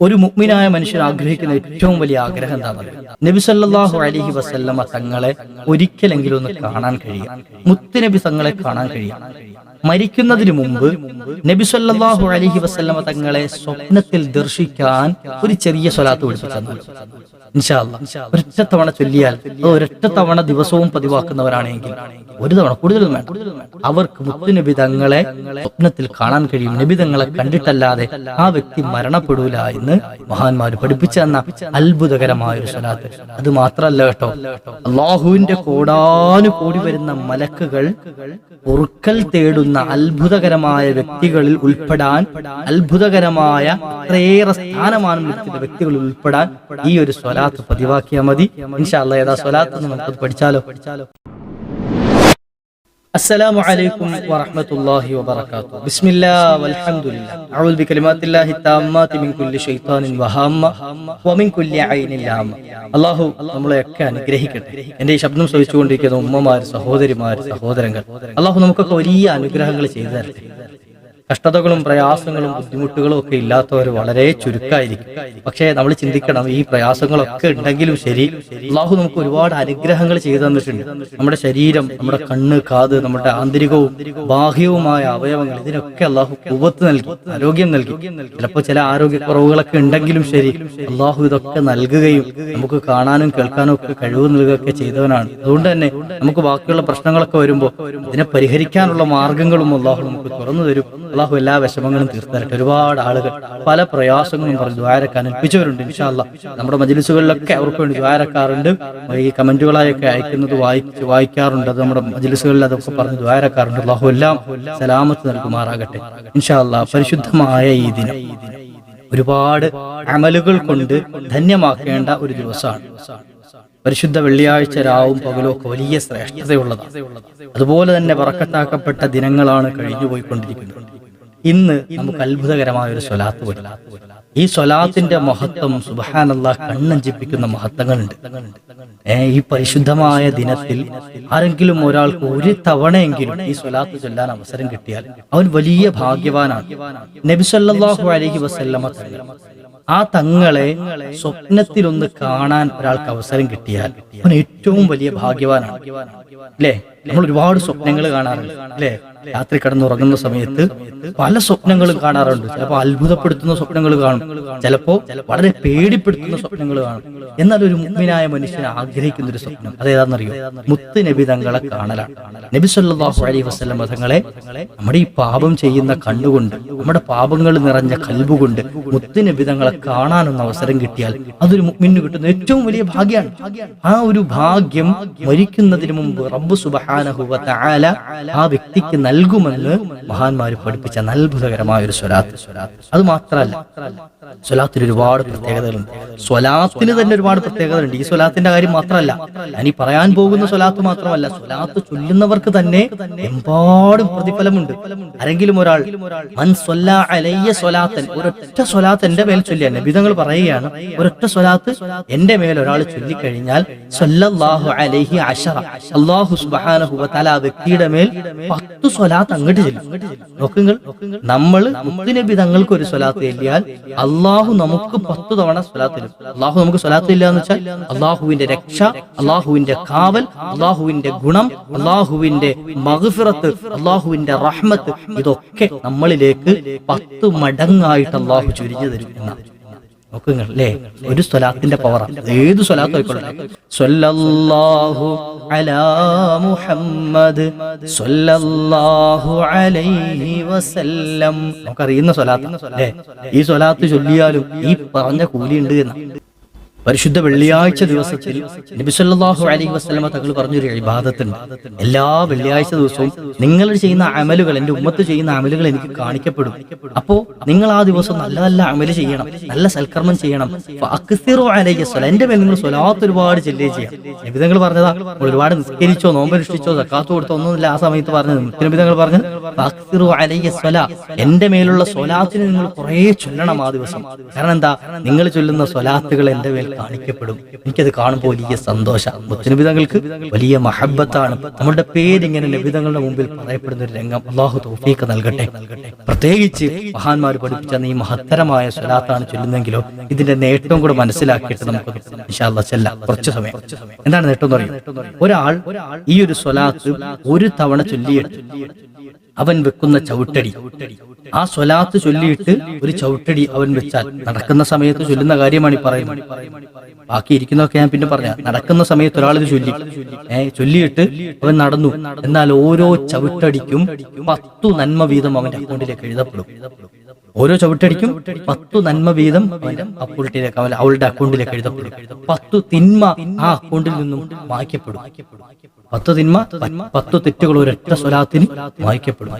ഒരു മുഗ്മിനായ മനുഷ്യൻ ആഗ്രഹിക്കുന്ന ഏറ്റവും വലിയ ആഗ്രഹം എന്താ നബി സല്ലല്ലാഹു അലഹി വസല്ലമ തങ്ങളെ ഒരിക്കലെങ്കിലും ഒന്ന് കാണാൻ കഴിയും മുത്തുനബി തങ്ങളെ കാണാൻ കഴിയും മരിക്കുന്നതിന് മുമ്പ് നബി സല്ലല്ലാഹു അലൈഹി വസല്ലമ തങ്ങളെ സ്വപ്നത്തിൽ ദർശിക്കാൻ ഒരു ചെറിയ സ്വലാത്ത് അല്ലാ ഒരൊറ്റ തവണ ചൊല്ലിയാൽ ഒരൊറ്റ തവണ ദിവസവും പതിവാക്കുന്നവരാണെങ്കിൽ ഒരു തവണ കൂടുതൽ അവർക്ക് മുത്തുനബി തങ്ങളെ സ്വപ്നത്തിൽ കാണാൻ കഴിയും. നബി തങ്ങളെ കണ്ടിട്ടല്ലാതെ ആ വ്യക്തി മരണപ്പെടൂല എന്ന് മഹാന്മാര് പഠിപ്പിച്ചു തന്ന അത്ഭുതകരമായ ഒരു സ്വലാത്ത്. അത് മാത്രല്ല കേട്ടോ അള്ളാഹുവിന്റെ കോടാനു കൂടി വരുന്ന മലക്കുകൾ പൊറുക്കൽ തേടുന്ന അത്ഭുതകരമായ വ്യക്തികളിൽ ഉൾപ്പെടാൻ അത്ഭുതകരമായ അത്രയേറെ സ്ഥാനമാനം വ്യക്തികളിൽ ഉൾപ്പെടാൻ ഈ ഒരു സ്വലാത്ത് പതിവാക്കിയാൽ മതി. ഇൻഷാല്ല ഏതാ സ്വലാത്ത് നമുക്ക് പഠിച്ചാലോ പഠിച്ചാലോ? السلام عليكم ورحمة الله وبركاته بسم الله والحمد لله أعوذ بكلمات الله التامات من كل شيطان وهامة ومن كل عين لامة അള്ളാഹു നമ്മളെയൊക്കെ അനുഗ്രഹിക്കട്ടെ എന്റെ ഈ ശബ്ദം ശ്രവിച്ചുകൊണ്ടിരിക്കുന്ന ഉമ്മമാര് സഹോദരിമാര് സഹോദരങ്ങൾ അള്ളാഹു നമുക്കൊക്കെ വലിയ അനുഗ്രഹങ്ങൾ ചെയ്തു തരട്ടെ കഷ്ടതകളും പ്രയാസങ്ങളും ബുദ്ധിമുട്ടുകളും ഒക്കെ ഇല്ലാത്തവർ വളരെ ചുരുക്കമായിരിക്കും പക്ഷേ നമ്മൾ ചിന്തിക്കണം ഈ പ്രയാസങ്ങളൊക്കെ ഉണ്ടെങ്കിലും ശരി അള്ളാഹു നമുക്ക് ഒരുപാട് അനുഗ്രഹങ്ങൾ ചെയ്തു തന്നിട്ടുണ്ട്. നമ്മുടെ ശരീരം നമ്മുടെ കണ്ണ് കാത് നമ്മുടെ ആന്തരികവും ബാഹ്യവുമായ അവയവങ്ങൾ ഇതിനൊക്കെ അള്ളാഹു കുവത്ത് നൽകി ആരോഗ്യം നൽകി. ചിലപ്പോൾ ചില ആരോഗ്യക്കുറവുകളൊക്കെ ഉണ്ടെങ്കിലും ശരി അള്ളാഹു ഇതൊക്കെ നൽകുകയും നമുക്ക് കാണാനും കേൾക്കാനും ഒക്കെ കഴിവ് നൽകുകയൊക്കെ ചെയ്തവനാണ്. അതുകൊണ്ട് തന്നെ നമുക്ക് ബാക്കിയുള്ള പ്രശ്നങ്ങളൊക്കെ വരുമ്പോൾ അതിനെ പരിഹരിക്കാനുള്ള മാർഗങ്ങളും അള്ളാഹു നമുക്ക് തുറന്നു തരും. അള്ളാഹു എല്ലാ വിഷമങ്ങളും തീർത്തരട്ടെ. ഒരുപാട് ആളുകൾ പല പ്രയാസങ്ങളും പറഞ്ഞ് ദ്വാരക്കാൻ ഏൽപ്പിച്ചവരുണ്ട് ഇൻഷാല്ല നമ്മുടെ മജിലിസുകളിലൊക്കെ അവർക്ക് വേണ്ടി ദ്വാരക്കാറുണ്ട്. ഈ കമന്റുകളായൊക്കെ അയക്കുന്നത് വായിച്ച് വായിക്കാറുണ്ട്. അത് നമ്മുടെ മജിലിസുകളിൽ അതൊക്കെ പറഞ്ഞ് ദ്വാരക്കാറുണ്ട്. അള്ളാഹു എല്ലാം സലാമത്ത് നൽകുമാറാകട്ടെ. ഇൻഷാല്ല പരിശുദ്ധമായ ഈ ദിനം. ഒരുപാട് അമലുകൾ കൊണ്ട് ധന്യമാക്കേണ്ട ഒരു ദിവസമാണ്. പരിശുദ്ധ വെള്ളിയാഴ്ച രാവും പകലും ഒക്കെ വലിയ ശ്രേഷ്ഠതയുള്ളതാണ്. അതുപോലെ തന്നെ വറക്കത്താക്കപ്പെട്ട ദിനങ്ങളാണ് കഴിഞ്ഞു പോയിക്കൊണ്ടിരിക്കുന്നത് ഇന്ന് നമുക്ക് അത്ഭുതകരമായ ഒരു സ്വലാത്ത് വരും ഈ സ്വലാത്തിന്റെ മഹത്വം സുബഹാനല്ല കണ്ണഞ്ചിപ്പിക്കുന്ന മഹത്വങ്ങളുണ്ട്. ഈ പരിശുദ്ധമായ ദിനത്തിൽ ആരെങ്കിലും ഒരാൾക്ക് ഒരു തവണയെങ്കിലും ഈ സ്വലാത്ത് ചൊല്ലാൻ അവസരം കിട്ടിയാൽ അവൻ വലിയ ഭാഗ്യവാനാണ്. നബിസല്ലാഹു അലഹി വസല്ലമ ആ തങ്ങളെ സ്വപ്നത്തിലൊന്ന് കാണാൻ ഒരാൾക്ക് അവസരം കിട്ടിയാൽ അവൻ ഏറ്റവും വലിയ ഭാഗ്യവാനാണ്. അല്ലേ? നമ്മൾ ഒരുപാട് സ്വപ്നങ്ങൾ കാണാറുണ്ട് അല്ലേ? രാത്രി കിടന്നുറങ്ങുന്ന സമയത്ത് പല സ്വപ്നങ്ങളും കാണാറുണ്ട്. ചിലപ്പോൾ അത്ഭുതപ്പെടുത്തുന്ന സ്വപ്നങ്ങൾ കാണും. ചിലപ്പോൾ വളരെ പേടിപ്പെടുത്തുന്ന സ്വപ്നങ്ങൾ കാണും. എന്നാൽ ഒരു മുഗ്മിനായ മനുഷ്യൻ ആഗ്രഹിക്കുന്ന ഒരു സ്വപ്നം അതേതാണെന്നറിയോ? മുത്ത് നബി തങ്ങളെ കാണലാണ്. നബി സല്ലാഹു അലൈഹി വസ്ലം തങ്ങളെ നമ്മുടെ ഈ പാപം ചെയ്യുന്ന കണ്ണുകൊണ്ട് നമ്മുടെ പാപങ്ങൾ നിറഞ്ഞ കൽബുകൊണ്ട് മുത്ത് നബി തങ്ങളെ കാണാനൊന്ന് അവസരം കിട്ടിയാൽ അതൊരു മുഗ്മിന് കിട്ടുന്ന ഏറ്റവും വലിയ ഭാഗ്യമാണ്. ആ ഒരു ഭാഗ്യം മരിക്കുന്നതിന് മുമ്പ് റബ്ബ് സുബ്ഹാനഹു വ തആല ആ വ്യക്തിക്ക് നൽകുമെന്ന് മഹാന്മാര് പഠിപ്പിച്ച അത്ഭുതകരമായ ഒരു സ്വലാത്ത്. അത് മാത്രമല്ല സ്വലാത്തിന് ഒരുപാട് പ്രത്യേകതകളുണ്ട്. സ്വലാത്തിന് തന്നെ ഒരുപാട് പ്രത്യേകതകളുണ്ട്. ഈ സ്വലാത്തിന്റെ കാര്യം മാത്രമല്ല ഞാൻ ഈ പറയാൻ പോകുന്ന സ്വലാത്ത് മാത്രമല്ല സ്വലാത്ത് ചൊല്ലുന്നവർക്ക് തന്നെ എമ്പാടും പ്രതിഫലമുണ്ട്. ആരെങ്കിലും ഒരാൾ മൻ സ്വലാത്തൻ ഒരൊറ്റ സ്വലാത്ത് എന്റെ മേൽ ചൊല്ലിയ നബിതങ്ങൾ പറയുകയാണ് ഒരൊറ്റ സ്വലാത്ത് എന്റെ മേൽ ഒരാൾ ചൊല്ലിക്കഴിഞ്ഞാൽ അലൈഹി അല്ലാഹു സുബ്ഹാനഹു ആ വ്യക്തിയുടെ മേൽ പത്ത് സ്വലാത്ത് അങ്ങോട്ട് ചെല്ലും. നോക്കുങ്ങൾ നമ്മൾ നബി തങ്ങൾക്ക് ഒരു സ്വലാത്ത് ചെല്ലിയാൽ അള്ളാഹു നമുക്ക് പത്ത് തവണ സ്വലാത്ത് തരും. അള്ളാഹു നമുക്ക് സ്വലാത്ത് ഇല്ല എന്ന് വെച്ചാൽ അള്ളാഹുവിന്റെ രക്ഷ അള്ളാഹുവിന്റെ കാവൽ അള്ളാഹുവിന്റെ ഗുണം അള്ളാഹുവിന്റെ മഹഫിറത്ത് അള്ളാഹുവിന്റെ റഹ്മത്ത് ഇതൊക്കെ നമ്മളിലേക്ക് പത്ത് മടങ്ങായിട്ട് അള്ളാഹു ചുരിഞ്ഞു തരും എന്നാണ്. അല്ലേ ഒരു സ്വലാത്തിന്റെ പവർ ഏത് സ്വലാത്ത് ആയിക്കോട്ടെ. സ്വല്ലല്ലാഹു അലാ മുഹമ്മദ് സല്ലല്ലാഹു അലൈഹി വസല്ലം. നമുക്കറിയുന്ന സ്വലാത്ത്. അല്ലേ ഈ സ്വലാത്ത് ചൊല്ലിയാലും ഈ പറഞ്ഞ കൂലിയുണ്ട് എന്ന്. പരിശുദ്ധ വെള്ളിയാഴ്ച ദിവസത്തിൽ നബിസല്ലാഹു അലൈഹി വസ്ലമ തങ്ങൾ പറഞ്ഞൊരു ഇബാദത്തുണ്ട്. എല്ലാ വെള്ളിയാഴ്ച ദിവസവും നിങ്ങൾ ചെയ്യുന്ന അമലുകൾ എന്റെ ഉമ്മത്ത് ചെയ്യുന്ന അമലുകൾ എനിക്ക് കാണിക്കപ്പെടും. അപ്പോ നിങ്ങൾ ആ ദിവസം നല്ല നല്ല അമൽ ചെയ്യണം നല്ല സൽക്കർമ്മം ചെയ്യണം. അലൈഹി എന്റെ മേൽ നിങ്ങൾ സ്വലാത്ത് ഒരുപാട് ചെല്ലുകയും ചെയ്യാം. നബിതങ്ങൾ പറഞ്ഞതാ ഒരുപാട് നിസ്കരിച്ചോ നോമ്പനുഷ്ഠിച്ചോ സക്കാത്ത് കൊടുത്തോ ഒന്നുമില്ല ആ സമയത്ത് പറഞ്ഞത്. നബിതങ്ങൾ പറഞ്ഞു അലൈഹി സ്വല എന്റെ മേലുള്ള സ്വലാത്തിന് നിങ്ങൾ കുറെ ചൊല്ലണം ആ ദിവസം. കാരണം എന്താ? നിങ്ങൾ ചൊല്ലുന്ന സ്വലാത്തുകൾ എന്റെ മേൽ കാണിക്കപ്പെടും. എനിക്കത് കാണുമ്പോൾ വലിയ സന്തോഷം. മുത്തനബിതങ്ങൾക്ക് വലിയ മഹബത്താണ്. നമ്മുടെ പേര് ഇങ്ങനെ നബിതങ്ങളുടെ മുമ്പിൽ പറയപ്പെടുന്ന ഒരു രംഗം അള്ളാഹു തൗഫീഖ് നൽകട്ടെ. പ്രത്യേകിച്ച് മഹാന്മാർ പഠിപ്പിച്ച ഈ മഹത്തരമായ സ്വലാത്താണ് ചൊല്ലുന്നെങ്കിലോ ഇതിന്റെ നേട്ടവും കൂടെ മനസ്സിലാക്കിയിട്ട് നമുക്ക് ചെല്ലാം. കുറച്ച് സമയം. എന്താണ് നേട്ടം എന്ന് പറയുന്നത്? ഒരാൾ ഈ ഒരു സ്വലാത്ത് ഒരു തവണ ചൊല്ലിയിട്ട് അവൻ വെക്കുന്ന ചവിട്ടടി. ആ സ്വലാത്ത് ചൊല്ലിയിട്ട് ഒരു ചവിട്ടടി അവൻ വെച്ചാൽ നടക്കുന്ന സമയത്ത് ചൊല്ലുന്ന കാര്യമാണ് ഈ പറയുന്നത്. ബാക്കി ഇരിക്കുന്നതൊക്കെ ഞാൻ പിന്നെ പറഞ്ഞ നടക്കുന്ന സമയത്ത് ഒരാൾ ചൊല്ലി. ഏ ചൊല്ലിയിട്ട് അവൻ നടന്നു. എന്നാൽ ഓരോ ചവിട്ടടിക്കും പത്തു നന്മ വീതം അവന്റെ അക്കൗണ്ടിലേക്ക് എഴുതപ്പെടും. ഓരോ ചവിട്ടടിക്കും പത്തു നന്മ വീതം അക്കൗണ്ടിലേക്ക് അവളുടെ അക്കൗണ്ടിലേക്ക് എഴുതപ്പെടും. പത്തു തിന്മ ആ അക്കൗണ്ടിൽ നിന്നും വായിക്കപ്പെടും പത്ത് തിന്മ പത്ത് തെറ്റുകൾ ഒരൊറ്റ സ്വലാത്തിന് വായിക്കപ്പെടും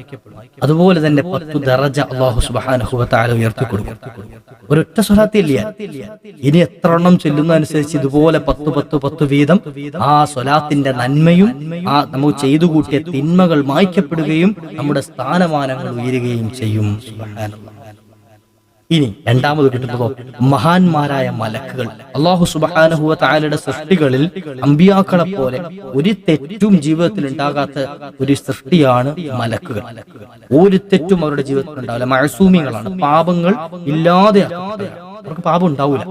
അതുപോലെ തന്നെ പത്ത് ദറജ അള്ളാഹു സുബാനഹുബത്താല ഉയർത്തിക്കൊടുക്കും. ഒരൊറ്റ സ്വലാത്തില്ല. ഇനി എത്ര എണ്ണം ചെല്ലുന്ന അനുസരിച്ച് ഇതുപോലെ പത്ത് പത്ത് പത്ത് വീതം ആ സ്വലാത്തിന്റെ നന്മയും ആ നമുക്ക് ചെയ്തു കൂട്ടിയ തിന്മകൾ മായ്ക്കപ്പെടുകയും നമ്മുടെ സ്ഥാനമാനങ്ങൾ ഉയരുകയും ചെയ്യും. സുബ്ഹാനല്ലാഹ്. ഇനി രണ്ടാമത് കിട്ടുന്നതോ മഹാന്മാരായ മലക്കുകൾ. അള്ളാഹു സുബാനഹുവ താലയുടെ സൃഷ്ടികളിൽ അമ്പിയാക്കളെ പോലെ ഒരു തെറ്റും ജീവിതത്തിൽ ഉണ്ടാകാത്ത ഒരു സൃഷ്ടിയാണ് മലക്കുകൾ. ഒരു തെറ്റും അവരുടെ ജീവിതത്തിൽ ഉണ്ടാവില്ല മഴസൂമികളാണ് പാപങ്ങൾ ഇല്ലാതെ അവർക്ക് പാപം ഉണ്ടാവില്ല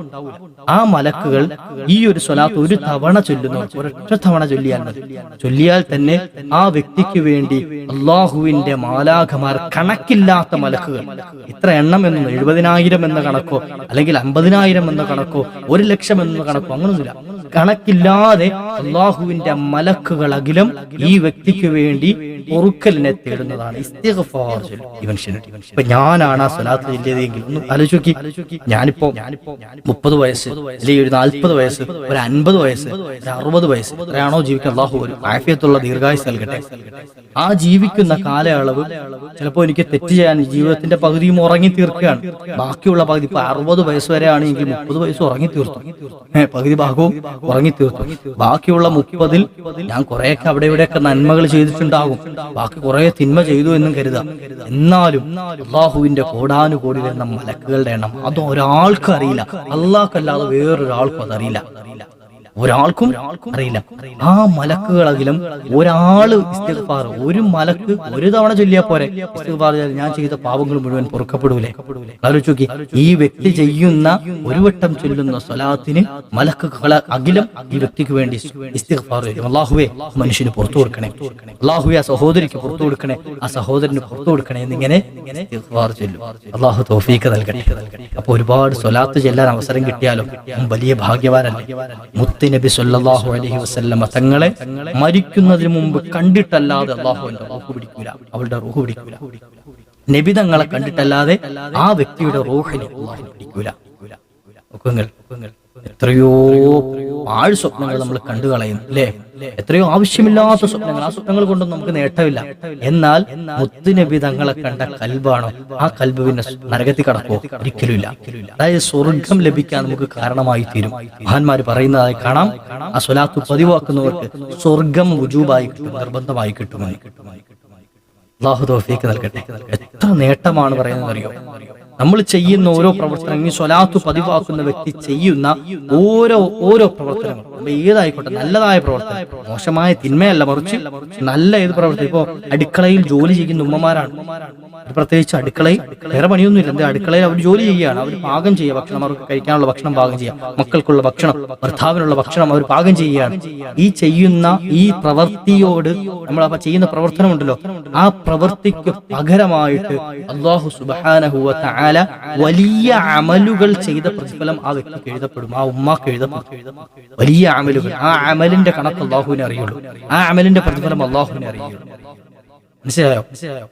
ആ മലക്കുകൾ ഈ ഒരു സ്വലാത്ത് ഒരു തവണ ചൊല്ലുന്നു. ഒരൊറ്റ തവണ ചൊല്ലിയാൽ മതി. ചൊല്ലിയാൽ തന്നെ ആ വ്യക്തിക്ക് വേണ്ടി അള്ളാഹുവിന്റെ മാലാഖമാർ കണക്കില്ലാത്ത മലക്കുകൾ. ഇത്ര എണ്ണം എന്നൊന്നും എഴുപതിനായിരം എന്ന കണക്കോ അല്ലെങ്കിൽ അമ്പതിനായിരം എന്ന കണക്കോ ഒരു ലക്ഷം എന്ന കണക്കോ അങ്ങനൊന്നുമില്ല. കണക്കില്ലാതെ അള്ളാഹുവിന്റെ മലക്കുകൾ അഖിലം ഈ വ്യക്തിക്ക് വേണ്ടി പൊറുക്കലിനെ തേടുന്നതാണ്. ഇസ്തിഗ്ഫാർ ഇവൻ ഞാനാണ് ആ സ്വലാത്ത് ചെല്ലിയതെങ്കിൽ ഒന്ന് ആലോചിക്കി. ഞാനിപ്പോ മുപ്പത് വയസ്സ് അല്ലെങ്കിൽ ഒരു നാൽപ്പത് വയസ്സ് ഒരു അൻപത് വയസ്സ് ഒരു അറുപത് വയസ്സ് എത്രയാണോ ജീവിക്കാൻ അള്ളാഹു ഒരു ആഫിയത്തുള്ള ദീർഘായുസ് നൽകട്ടെ. ആ ജീവിക്കുന്ന കാലയളവ് ചിലപ്പോ എനിക്ക് തെറ്റ് ചെയ്യാൻ ജീവിതത്തിന്റെ പകുതിയും ഉറങ്ങി തീർക്കുകയാണ്. ബാക്കിയുള്ള പകുതി ഇപ്പൊ അറുപത് വയസ്സ് വരെയാണ് ആണെങ്കിൽ മുപ്പത് വയസ്സ് ഉറങ്ങി തീർത്തു. പകുതി ഭാഗവും ഉറങ്ങി തീർത്തു. ബാക്കിയുള്ള മുപ്പതിൽ ഞാൻ കുറെയൊക്കെ അവിടെ ഇവിടെയൊക്കെ നന്മകൾ ചെയ്തിട്ടുണ്ടാകും. ബാക്കി കുറെ തിന്മ ചെയ്തു എന്നും കരുതാം. എന്നാലും അള്ളാഹുവിന്റെ കോടാനുകോടി വരുന്ന മലക്കുകളുടെ എണ്ണം അത് ഒരാൾക്കും അറിയില്ല. അള്ളാഹ്ക്കല്ലാതെ വേറൊരാൾക്കും അതറിയില്ല. ഒരാൾക്കും അറിയില്ല. ആ മലക്കുകളെങ്കിലും ഒരാൾ ഇസ്തിഗ്ഫാർ ഒരു മലക്ക് ഒരു തവണ ചൊല്ലിയാ പോരെ. ഇസ്തിഗ്ഫാർ ഞാൻ ചെയ്ത പാപങ്ങൾ മുഴുവൻ പൊറുക്കപ്പെടൂലേ? ആലോചിച്ച് നോക്കി ഈ വ്യക്തി ചെയ്യുന്ന ഒരു വട്ടം ചൊല്ലുന്ന സ്വലാത്തിന് മലക്കുകളെ അഖിലം ഈ വ്യക്തിക്ക് വേണ്ടി ഇസ്തിഗ്ഫാർ ചെയ്യും അള്ളാഹുവേ മനുഷ്യന് പുറത്തു കൊടുക്കണേ. അള്ളാഹുവെ ആ സഹോദരിക്ക് പുറത്തു കൊടുക്കണേ. ആ സഹോദരന് പുറത്തു കൊടുക്കണേ എന്നിങ്ങനെ ചൊല്ലും. അള്ളാഹു തോഫീക്ക് നൽകണേ അപ്പൊ ഒരുപാട് സ്വലാത്ത് ചെല്ലാൻ അവസരം കിട്ടിയാലോ വലിയ ഭാഗ്യവാനല്ലേ? മുത്ത് നബി സല്ലല്ലാഹു അലൈഹി വസ്ല്ലമ തങ്ങളെ മരിക്കുന്നതിന് മുമ്പ് കണ്ടിട്ടല്ലാതെ അള്ളാഹുവിന്റെ റൂഹ് പിടിക്കൂല. അവളുടെ റൂഹ് പിടിക്കൂല. നബി തങ്ങളെ കണ്ടിട്ടല്ലാതെ ആ വ്യക്തിയുടെ റൂഹിനെ അള്ളാഹു പിടിക്കൂല. ഒക്കുങ്ങൾ. എത്രയോ ആഴ് സ്വപ്നങ്ങൾ നമ്മൾ കണ്ടു കളയും അല്ലേ? എത്രയോ ആവശ്യമില്ലാത്ത സ്വപ്നങ്ങൾ ആ സ്വപ്നങ്ങൾ കൊണ്ടൊന്നും നമുക്ക് നേട്ടമില്ല. എന്നാൽ മുത്തുനബി തങ്ങളെ കണ്ട കൽബാണോ? ആ കൽബ് പിന്നെ നരകത്തിൽ കടക്കോ ഒരിക്കലുമില്ല. അതായത് സ്വർഗം ലഭിക്കാൻ നമുക്ക് കാരണമായി തീരും. മഹാന്മാര് പറയുന്നതായി കാണാം. ആ സ്വലാത്ത് പതിവാക്കുന്നവർക്ക് സ്വർഗം വുജൂബായി കിട്ടും നിർബന്ധമായി കിട്ടുമായി അള്ളാഹു തോഫീക്ക് നൽകട്ടെ. എത്ര നേട്ടമാണ് പറയുന്നത് അറിയോ നമ്മൾ ചെയ്യുന്ന ഓരോ പ്രവർത്തനങ്ങൾ ഈ സ്വലാത്തു പതിവാക്കുന്ന വ്യക്തി ചെയ്യുന്ന ഓരോ ഓരോ പ്രവർത്തനങ്ങൾ ഏതായിക്കോട്ടെ നല്ലതായ പ്രവർത്തനം. മോശമായ തിന്മയല്ല മറിച്ച് നല്ല ഏത് പ്രവർത്തനം? ഇപ്പോ അടുക്കളയിൽ ജോലി ചെയ്യുന്ന ഉമ്മമാരാണ്. പ്രത്യേകിച്ച് അടുക്കളയിൽ വേറെ പണിയൊന്നും ഇല്ല എന്താ അടുക്കളയിൽ അവർ ജോലി ചെയ്യുകയാണ്. അവർ പാകം ചെയ്യുക. ഭക്ഷണം അവർക്ക് കഴിക്കാനുള്ള ഭക്ഷണം പാകം ചെയ്യുക. മക്കൾക്കുള്ള ഭക്ഷണം ഭർത്താവിനുള്ള ഭക്ഷണം അവർ പാകം ചെയ്യുകയാണ്. ഈ ചെയ്യുന്ന ഈ പ്രവൃത്തിയോട് നമ്മൾ അപ്പൊ ചെയ്യുന്ന പ്രവർത്തനം ഉണ്ടല്ലോ ആ പ്രവൃത്തിക്ക് പകരമായിട്ട് അള്ളാഹു സുബാനഹുവ താല വലിയ അമലുകൾ ചെയ്ത പ്രതിഫലം ആ വ്യക്തിക്ക് എഴുതപ്പെടും ആ ഉമ്മാക്ക് എഴുതപ്പെടും. വലിയ അമലുകൾ. ആ അമലിന്റെ കണക്ക് അള്ളാഹുവിനെ അറിയുള്ളൂ. ആ അമലിന്റെ പ്രതിഫലം അള്ളാഹുവിനെ അറിയുള്ളൂ. മനസ്സിലായോ?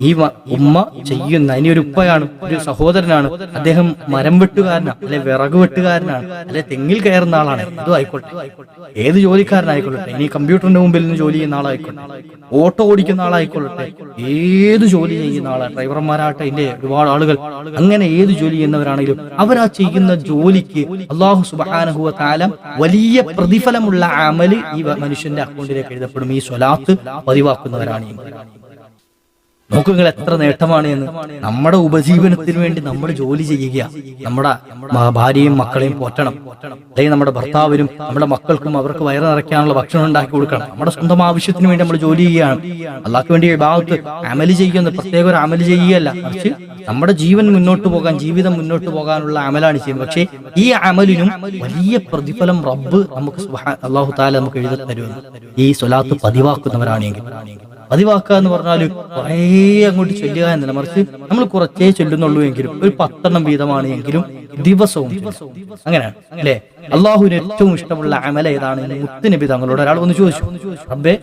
ഈ ഉമ്മ ചെയ്യുന്ന ഇനി ഒരു ഉപ്പയാണ് ഒരു സഹോദരനാണ്. അദ്ദേഹം മരം വെട്ടുകാരനാണ് അല്ലെ വിറക് വെട്ടുകാരനാണ് അല്ലെ തെങ്ങിൽ കയറുന്ന ആളാണ്. അതും ആയിക്കോട്ടെ. ഏത് ജോലിക്കാരനായിക്കൊള്ളട്ടെ? ഇനി കമ്പ്യൂട്ടറിന്റെ മുമ്പിൽ നിന്ന് ജോലി ചെയ്യുന്ന ആളായിക്കോട്ടെ. ഓട്ടോ ഓടിക്കുന്ന ആളായിക്കൊള്ളട്ടെ. ഏത് ജോലി ചെയ്യുന്ന ആളാണ് ഡ്രൈവർമാരാട്ടെ ഇതിന്റെ ഒരുപാട് ആളുകൾ. അങ്ങനെ ഏത് ജോലി ചെയ്യുന്നവരാണെങ്കിലും അവരാ ചെയ്യുന്ന ജോലിക്ക് അള്ളാഹു സുബാനഹുവ താലം വലിയ പ്രതിഫലമുള്ള അമൽ ഈ മനുഷ്യന്റെ അക്കൗണ്ടിലേക്ക് എഴുതപ്പെടും. ഈ സ്വലാത്ത് പതിവാക്കുന്നവരാണ് ഈ നോക്കൂ നിങ്ങൾ എത്ര നേട്ടമാണ് എന്ന്. നമ്മുടെ ഉപജീവനത്തിന് വേണ്ടി നമ്മൾ ജോലി ചെയ്യുക. നമ്മുടെ ഭാര്യയും മക്കളെയും പോറ്റണം. അല്ലെങ്കിൽ നമ്മുടെ ഭർത്താവിനും നമ്മുടെ മക്കൾക്കും അവർക്ക് വയറ് നിറയ്ക്കാനുള്ള ഭക്ഷണം ഉണ്ടാക്കി കൊടുക്കണം. നമ്മുടെ സ്വന്തം ആവശ്യത്തിന് വേണ്ടി നമ്മൾ ജോലി ചെയ്യുകയാണ്. അള്ളാഹ്ക്ക് വേണ്ടി ഭാഗത്ത് അമൽ ചെയ്യുന്ന പ്രത്യേക ഒരു അമൽ ചെയ്യുകയല്ല. മറിച്ച് നമ്മുടെ ജീവൻ മുന്നോട്ട് പോകാൻ ജീവിതം മുന്നോട്ട് പോകാനുള്ള അമലാണ് ചെയ്യുന്നത്. പക്ഷേ ഈ അമലിനും വലിയ പ്രതിഫലം റബ്ബ് നമുക്ക് അള്ളാഹു താല നമുക്ക് എഴുതി തരുമെന്ന്. ഈ സ്വലാത്ത് പതിവാക്കുന്നവരാണെങ്കിൽ. പതിവാക്കുക എന്ന് പറഞ്ഞാൽ കുറേ അങ്ങോട്ട് ചൊല്ലുക എന്നല്ല. മറിച്ച് നമ്മൾ കുറച്ചേ ചൊല്ലുന്നുള്ളൂ എങ്കിലും ഒരു പത്തെണ്ണം വീതമാണ് എങ്കിലും ദിവസവും. അങ്ങനെയാണ് അല്ലേ? അള്ളാഹുവിന് ഏറ്റവും ഇഷ്ടമുള്ള അമല ഏതാണ് മുത്ത് നബി തങ്ങളോട് ഒരാൾ ഒന്ന് ചോദിച്ചു. അബ്ബേ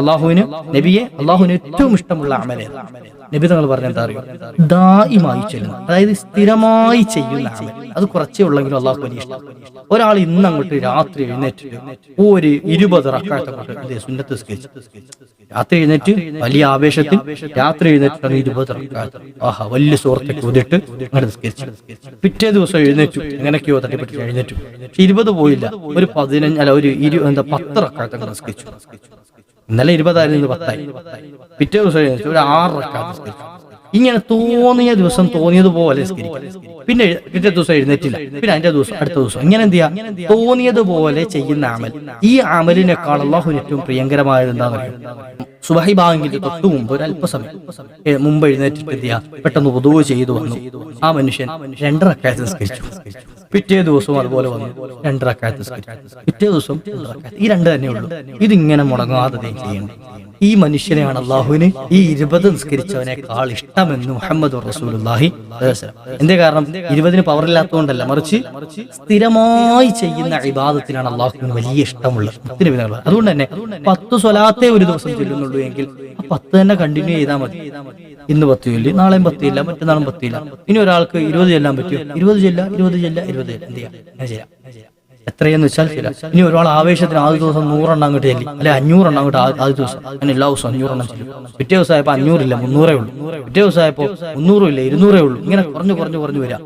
അള്ളാഹുവിന് നബിയെ അള്ളാഹുവിന് ഏറ്റവും ഇഷ്ടമുള്ള അമല നബി തങ്ങൾ പറഞ്ഞ എന്താ അറിയോ? ദായിമായി ചെല്ലുന്നു അതായത് സ്ഥിരമായി ചെയ്യുന്ന അമൽ അത് കുറച്ചേ ഉള്ളെങ്കിലും അള്ളാഹു ഇഷ്ടം. ഒരാൾ ഇന്ന് അങ്ങോട്ട് രാത്രി എഴുന്നേറ്റിട്ട് ഒരു ഇരുപത് റക്കാഴത്തെ സുന്നത്ത് രാത്രി എഴുന്നേറ്റ് വലിയ ആവേശത്തിൽ രാത്രി എഴുന്നേറ്റ് ഇരുപത് റക്കാഴത്ത് ആഹാ വലിയ സുഹൃത്തുക്കൾ നിസ്കരിച്ചു. പിറ്റേ ദിവസം എഴുന്നേറ്റു. എങ്ങനെയൊക്കെയോ തട്ടിപ്പറ്റി എഴുന്നേറ്റു. ഇരുപത് പോയില്ല. ഒരു പതിനഞ്ച് അല്ല ഒരു ഇരു എന്താ പത്ത് റക്കാഴത്തെ നിസ്കരിച്ചു. ഇന്നലെ ഇരുപതായിരുന്നു പത്തായി. പിറ്റേ ദിവസം എഴുന്നേറ്റു. ഒരു ആറ് റക്കാത്ത നിസ്കരിച്ചു. ഇങ്ങനെ തോന്നിയ ദിവസം തോന്നിയതുപോലെ പിന്നെ പിറ്റേ ദിവസം എഴുന്നേറ്റില്ല. പിന്നെ അതിന്റെ ദിവസം അടുത്ത ദിവസം. ഇങ്ങനെ എന്ത് ചെയ്യാം തോന്നിയതുപോലെ ചെയ്യുന്ന അമൽ ഈ അമലിനേക്കാൾ അള്ളാഹു ഏറ്റവും പ്രിയങ്കരമായത് എന്താണെന്ന് അറിയാം? സുബഹി ബാങ്കിന്റെ തൊട്ടു മുമ്പ് ഒരു അല്പസമയം മുമ്പ് എഴുന്നേറ്റിട്ട് എന്ത് ചെയ്യാം? പെട്ടെന്ന് പൊതുവ് ചെയ്തു വന്നു. ആ മനുഷ്യൻ രണ്ടരക്കായത്ത് നിസ്കരിച്ചു. പിറ്റേ ദിവസവും അതുപോലെ വന്നു. രണ്ടരക്കായത്ത് നിസ്കരിച്ചു. പിറ്റേ ദിവസം. ഈ രണ്ട് തന്നെ ഉള്ളൂ ഇതിങ്ങനെ മുടങ്ങാതെ ചെയ്യണം. ഈ മനുഷ്യനെയാണ് അള്ളാഹുവിന് ഈ ഇരുപത് നിസ്കരിച്ചവനേക്കാൾ ഇഷ്ടമെന്ന് മുഹമ്മദ് വസല്ലം. എന്തേ കാരണം? ഇരുപതിന് പവറില്ലാത്തതുകൊണ്ടല്ല മറിച്ച് സ്ഥിരമായി ചെയ്യുന്ന അഭിബാധത്തിനാണ് അള്ളാഹുവിന് വലിയ ഇഷ്ടമുള്ളത്. അതുകൊണ്ട് തന്നെ പത്ത് സ്വലാത്തേ ഒരു ദിവസം ചൊല്ലുന്നുള്ളൂ എങ്കിൽ പത്ത് തന്നെ കണ്ടിന്യൂ ചെയ്താൽ മതി. ഇന്ന് പത്ത് ചൊല്ലി നാളെയും പത്ത് ഇല്ല മറ്റന്നാളും പത്ത് ഇല്ല ഇനി ഒരാൾക്ക് ഇരുപത് ചെല്ലാൻ പറ്റുമോ? ഇരുപത് ചെല്ല ഇരുപത് ചെല്ല ഇരുപത് ചെല്ല. എന്ത് ചെയ്യാം. എത്രയെന്ന് വെച്ചാൽ ചില ഇനി ഒരാൾ ആവേശത്തിന് ആദ്യ ദിവസം നൂറെണ്ണം അങ്ങോട്ട് ചെല്ലി. അല്ലെ അഞ്ഞൂറെണ്ണം അങ്ങോട്ട് ആദ്യ ദിവസം. അങ്ങനെ എല്ലാ ദിവസവും അഞ്ഞൂറെണ്ണം ചെല്ലും. പിറ്റേ ദിവസം ആയപ്പോൾ അഞ്ഞൂറില്ല മുന്നൂറേ ഉള്ളൂ. പിറ്റേ ദിവസം ആയപ്പോൾ മുന്നൂറും ഇല്ല ഇരുന്നൂറേ ഉള്ളൂ. ഇങ്ങനെ കുറഞ്ഞു കുറഞ്ഞു കുറഞ്ഞു വരാം.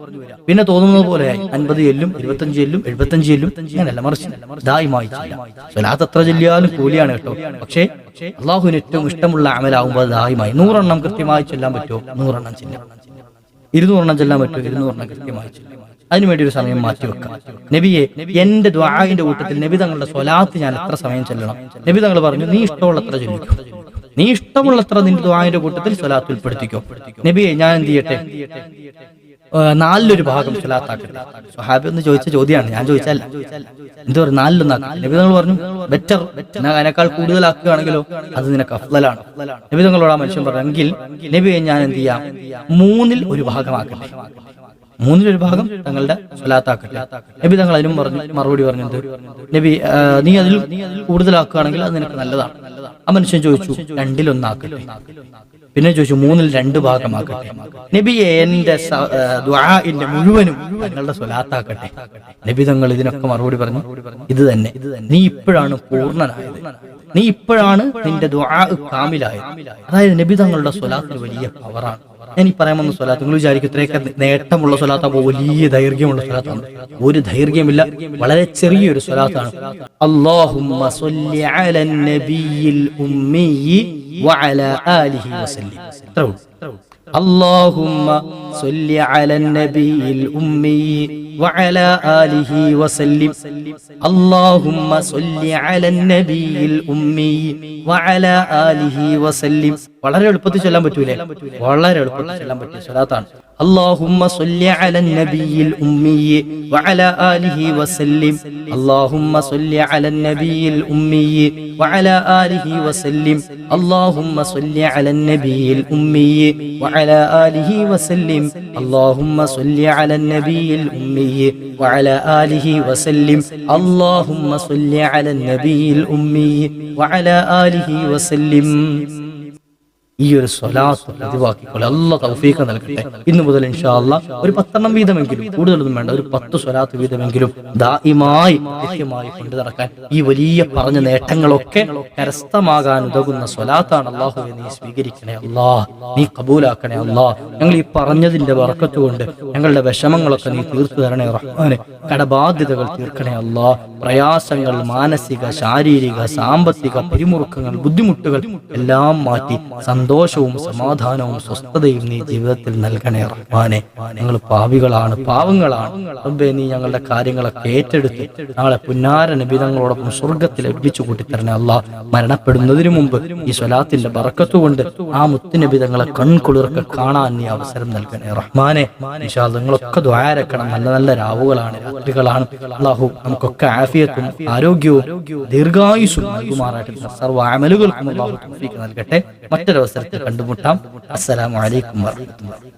പിന്നെ തോന്നുന്നത് പോലെ അൻപത് ചെല്ലും ഇരുപത്തഞ്ച് ചെല്ലും എഴുപത്തഞ്ച് ചെല്ലും. അങ്ങനെയല്ല മറിച്ച്. ദായിമായി സ്വലാത്ത് എത്ര ചെല്ലിയാലും കൂലിയാണ് കേട്ടോ. പക്ഷേ അള്ളാഹുവിന് ഏറ്റവും ഇഷ്ടമുള്ള അമലാവുമ്പോൾ അത് ദായിമായി നൂറെണ്ണം കൃത്യമായി ചെല്ലാൻ പറ്റുമോ? നൂറെണ്ണം ചെല്ലാം. ഇരുന്നൂറെണ്ണം ചെല്ലാൻ പറ്റുമോ? ഇരുന്നൂറെണ്ണം കൃത്യമായി ചെല്ലാം. അതിനുവേണ്ടി ഒരു സമയം മാറ്റി വെക്കാം നബിയെ എന്റെ ദ്വാഹിന്റെ കൂട്ടത്തിൽ നബി തങ്ങളുടെ സ്വലാത്ത് ഞാൻ എത്ര സമയം ചെല്ലണം? നബി തങ്ങൾ പറഞ്ഞു നീ ഇഷ്ടമുള്ളത്ര ചൊല്ലിക്കും. നീ ഇഷ്ടമുള്ളത്ര നിന്റെ ദ്വാഹിന്റെ കൂട്ടത്തിൽ സ്വലാത്ത് ഉൾപ്പെടുത്തിക്കോ. നബിയെ ഞാൻ എന്ത് ചെയ്യട്ടെ? നാലിലൊരു ഭാഗം സ്വലാത്താക്കട്ടെ. സ്വഹാബി ഒന്ന് ചോദിച്ച ചോദ്യമാണ്. ഞാൻ ചോദിച്ചല്ല എന്താ പറയുക നാലിലൊന്നാക്കാം നബി തങ്ങൾ പറഞ്ഞു ബെറ്റർ. അതിനേക്കാൾ കൂടുതലാക്കുകയാണെങ്കിലോ അത് നിനക്ക് അഫ്ലലാണ് നബി തങ്ങളോട് ആ മനുഷ്യൻ പറഞ്ഞെങ്കിൽ നബിയെ ഞാൻ എന്ത് ചെയ്യാം? മൂന്നിൽ ഒരു ഭാഗമാക്കട്ടെ. മൂന്നിലൊരു ഭാഗം തങ്ങളുടെ സ്വലാത്താക്കട്ടെ. നബി തങ്ങൾ അതിനും പറഞ്ഞു മറുപടി പറഞ്ഞത് നബി നീ അതിൽ കൂടുതലാക്കുകയാണെങ്കിൽ അത് നിനക്ക് നല്ലതാണ്. ആ മനുഷ്യൻ ചോദിച്ചു രണ്ടിലൊന്നാക്കട്ടെ. പിന്നെ ചോദിച്ചു മൂന്നിൽ രണ്ട് ഭാഗമാക്കട്ടെ. നബി എന്റെ ദ്വാന്റെ മുഴുവനും തങ്ങളുടെ സ്വലാത്താക്കട്ടെ. നബി തങ്ങൾ ഇതിനൊക്കെ മറുപടി പറഞ്ഞു ഇത് തന്നെ. നീ ഇപ്പോഴാണ് പൂർണനായത്. നീ ഇപ്പോഴാണ് നിന്റെ ദ്വാ കാമിലായത്. അതായത് നബി തങ്ങളുടെ സ്വലാത്തിന് വലിയ പവറാണ് ഞാൻ ഈ പറയാൻ വന്ന സ്വലാത്ത് നിങ്ങൾ വിചാരിക്കും ഇത്രയൊക്കെ നേട്ടമുള്ള സ്വലാത്താകുമ്പോൾ വലിയ ദൈർഘ്യമുള്ള സ്വലാത്താണ് ഒരു ദൈർഘ്യമില്ല വളരെ ചെറിയൊരു സ്വലാത്താണ് അല്ലാഹുമ്മ സ്വല്ലി അലൻ നബിയിൽ ഉമ്മിയി വഅലാ ആലിഹി വസല്ലം ഇത്രേ ഉള്ളൂ. اللهم صل على النبي الأمي وعلى آله وسلم اللهم صل على النبي الأمي وعلى آله وسلم വളരെ എളുപ്പത്തിൽ ചൊല്ലാൻ പറ്റൂലേ വളരെ എളുപ്പത്തിൽ ചൊല്ലാൻ പറ്റിയ സ്വലാത്താണ് اللهم صل على النبي الأمي وعلى آله وسلم اللهم صل على النبي الأمي وعلى آله وسلم اللهم صل على النبي الأمي وعلى آله وسلم اللهم صل على النبي الأمي وعلى آله وسلم اللهم صل على النبي الأمي وعلى آله وسلم ഈ ഒരു സ്വലാത്ത് പതിവാക്കിക്കൊണ്ട് അല്ല തൗഫീഖ് നൽകട്ടെ. ഇന്നു മുതൽ ഇൻഷാല്ല ഒരു പത്തെണ്ണം വീതമെങ്കിലും കൂടുതലൊന്നും വേണ്ട ഒരു പത്ത് സ്വലാത്ത് വീതമെങ്കിലും ദായിമായി നിത്യമായി കൊണ്ടു നടക്കാൻ ഈ വലിയ പറഞ്ഞ നേട്ടങ്ങളൊക്കെ കരസ്ഥമാകാൻ ഉതകുന്ന സ്വലാത്താണ് അള്ളാഹുവെ നീ സ്വീകരിക്കണേ അല്ലാ നീ കബൂലാക്കണേ അല്ലാ. ഞങ്ങൾ ഈ പറഞ്ഞതിന്റെ വറക്കത്തുകൊണ്ട് ഞങ്ങളുടെ വിഷമങ്ങളൊക്കെ നീ തീർത്തു തരണേ റഹ്മാനെ. കടബാധ്യതകൾ തീർക്കണേ അല്ലാ. പ്രയാസങ്ങൾ മാനസിക ശാരീരിക സാമ്പത്തിക പിരിമുറുക്കങ്ങൾ ബുദ്ധിമുട്ടുകൾ എല്ലാം മാറ്റി സന്തോഷവും സമാധാനവും സ്വസ്ഥതയും നീ ജീവിതത്തിൽ നൽകണേ റഹ്മാനെ. ഞങ്ങൾ പാവികളാണ് പാവങ്ങളാണ്. റബ്ബേ നീ ഞങ്ങളുടെ കാര്യങ്ങളൊക്കെ ഏറ്റെടുത്ത് നാളെ പുന്നാര നബിതങ്ങളോടൊപ്പം സ്വർഗത്തിൽ ഒരുമിച്ച് കൂട്ടിത്തരണേ അല്ല. മരണപ്പെടുന്നതിനു മുമ്പ് ഈ സ്വലാത്തിന്റെ ബറക്കത്തുകൊണ്ട് ആ മുത്തുനബിതങ്ങളെ കൺകുളിർക്ക് കാണാൻ നീ അവസരം നൽകണേ റഹ്മാനെ. നിങ്ങളൊക്കെ ദ്വാരക്കണം നല്ല നല്ല രാവുകളാണ് രാത്രികളാണ്. അള്ളാഹു നമുക്കൊക്കെ ആഫിയത്തും ആരോഗ്യവും ദീർഘായുസും നൽകുമാറായിട്ട് സർവ അമലുകൾക്കും നൽകട്ടെ. മറ്റൊരവസരത്തിൽ കണ്ടുമുട്ടാം. അസ്സലാമു അലൈക്കും വറഹ്മത്തുള്ളാഹി